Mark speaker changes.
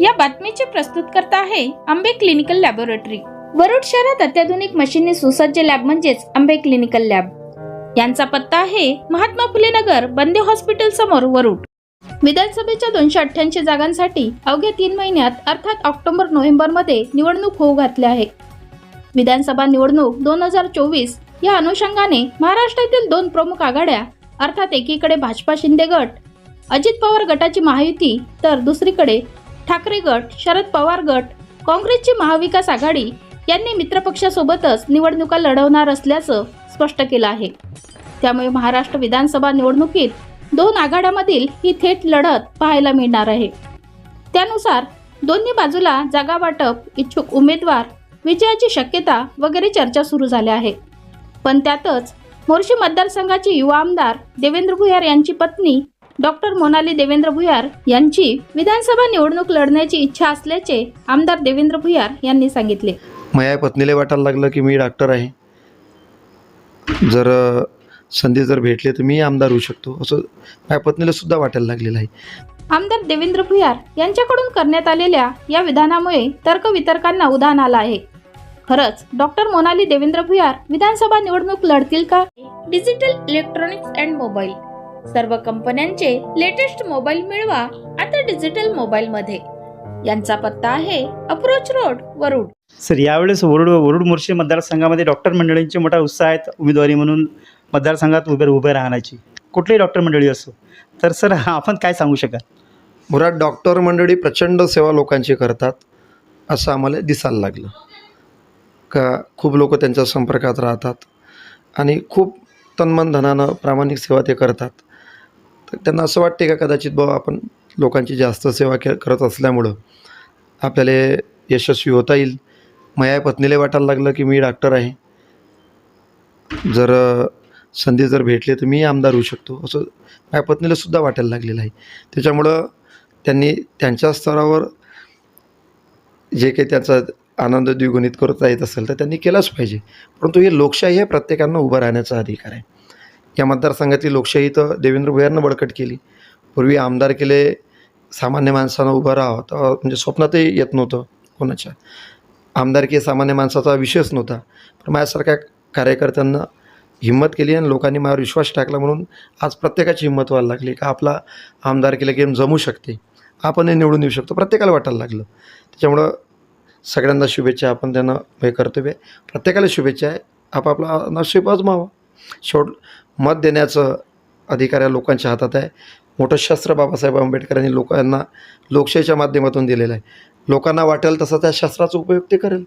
Speaker 1: या बातमीचे प्रस्तुत करता आहे आंबे क्लिनिकल लॅबोरेटरी. वरुड शहरात अत्याधुनिक मशीनने सुसज्ज लॅब म्हणजेच आंबे क्लिनिकल लॅब. यांचा पत्ता आहे महात्मा फुले नगर बंदे हॉस्पिटल समोर वरुड. विधानसभेच्या दोनशे अठ्ठ्याऐंशी जागांसाठी अवघ्या तीन महिन्यात अर्थात ऑक्टोबर नोव्हेंबरमध्ये निवडणूक होऊ घातली आहे. विधानसभा निवडणूक दोन हजार चोवीस या अनुषंगाने महाराष्ट्रातील दोन प्रमुख आघाड्या अर्थात एकीकडे भाजपा शिंदे गट अजित पवार गटाची महायुती तर दुसरीकडे ठाकरे गट शरद पवार गट काँग्रेसची महाविकास आघाडी यांनी मित्रपक्षासोबतच निवडणुका लढवणार असल्याचं स्पष्ट केलं आहे. त्यामुळे महाराष्ट्र विधानसभा निवडणुकीत दोन आघाड्यामधील ही थेट लढत पाहायला मिळणार आहे. त्यानुसार दोन्ही बाजूला जागा वाटप इच्छुक उमेदवार विजयाची शक्यता वगैरे चर्चा सुरू झाल्या आहे. पण त्यातच मोर्शी मतदारसंघाचे युवा आमदार देवेंद्र भुयार यांची पत्नी डॉक्टर मोनाली देवेंद्र भुयार यांची विधानसभा निवडणूक लढण्याची इच्छा असल्याचे आमदार देवेंद्र भुयार यांनी सांगितले.
Speaker 2: माझ्या पत्नीला वाटायला लागलं की मी डॉक्टर आहे. जर संधी जर भेटली तर मी आमदार होऊ शकतो. असं माझ्या पत्नीला सुद्धा वाटायला लागलेलं आहे.
Speaker 1: आमदार देवेंद्र भुयार यांच्याकडून करण्यात आलेल्या या विधानामुळे तर्कवितर्कांना उधाण आलं आहे. खरंच डॉक्टर मोनाली देवेंद्र भुयार विधानसभा निवडणूक लढतील का? डिजिटल इलेक्ट्रॉनिक्स अँड मोबाईल सर्व कंपन्यांचे लेटेस्ट मोबाईल मिळवा आता डिजिटल मोबाईल मध्ये. यांचा पत्ता आहे अप्रोच रोड वरुड.
Speaker 3: सर यावेळेस वरुड वरुड मोर्शी मतदारसंघामध्ये डॉक्टर मंडळींचे मोठा उत्साह आहेत उमेदवारी म्हणून मतदारसंघात उभे उभे राहण्याची. कुठलीही डॉक्टर मंडळी असो. तर सर आपण काय सांगू शकाल?
Speaker 2: मुळात डॉक्टर मंडळी प्रचंड सेवा लोकांची करतात असं आम्हाला दिसायला लागलं. का खूप लोक त्यांच्या संपर्कात राहतात आणि खूप तन्मन धनानं प्रामाणिक सेवा ते करतात. त्यांना असं वाटते का कदाचित बाबा आपण लोकांची जास्त सेवा के करत असल्यामुळं आपल्याला यशस्वी होता येईल? माझ्या पत्नीला वाटायला लागलं की मी डॉक्टर आहे. जर संधी जर भेटली तर मी आमदार होऊ शकतो. असं माझ्या पत्नीला सुद्धा वाटायला लागलेलं आहे. त्याच्यामुळं त्यांनी त्यांच्या स्तरावर जे काही त्याचा आनंद द्विगुणित करता येत असेल तर त्यांनी केलाच पाहिजे. परंतु हे लोकशाही आहे प्रत्येकांना उभं राहण्याचा अधिकार आहे. या मतदारसंघातली लोकशाही तर देवेंद्र भुयारनं बळकट केली. पूर्वी आमदार केले सामान्य माणसानं उभं राहावं तर म्हणजे स्वप्नातही येत नव्हतं कोणाच्या. आमदारकी सामान्य माणसाचा विषयच नव्हता. पण माझ्यासारख्या कार्यकर्त्यांना हिंमत केली आणि लोकांनी माझ्यावर विश्वास टाकला म्हणून आज प्रत्येकाची हिंमत व्हायला लागली का आपला आमदार केला गेम जमू शकते. आपणही निवडून येऊ शकतो प्रत्येकाला वाटायला लागलं. त्याच्यामुळं सगळ्यांना शुभेच्छा आपण त्यांना हे कर्तव्य आहे. प्रत्येकाला शुभेच्छा आहे आपापला नशीब आजमावा. शेवट मत देण्याचं अधिकार या लोकांच्या हातात आहे. मोठं शस्त्र बाबासाहेब आंबेडकरांनी लोकांना लोकशाहीच्या माध्यमातून दिलेलं आहे. लोकांना वाटेल तसं त्या शस्त्राचा उपयोग ते करेल.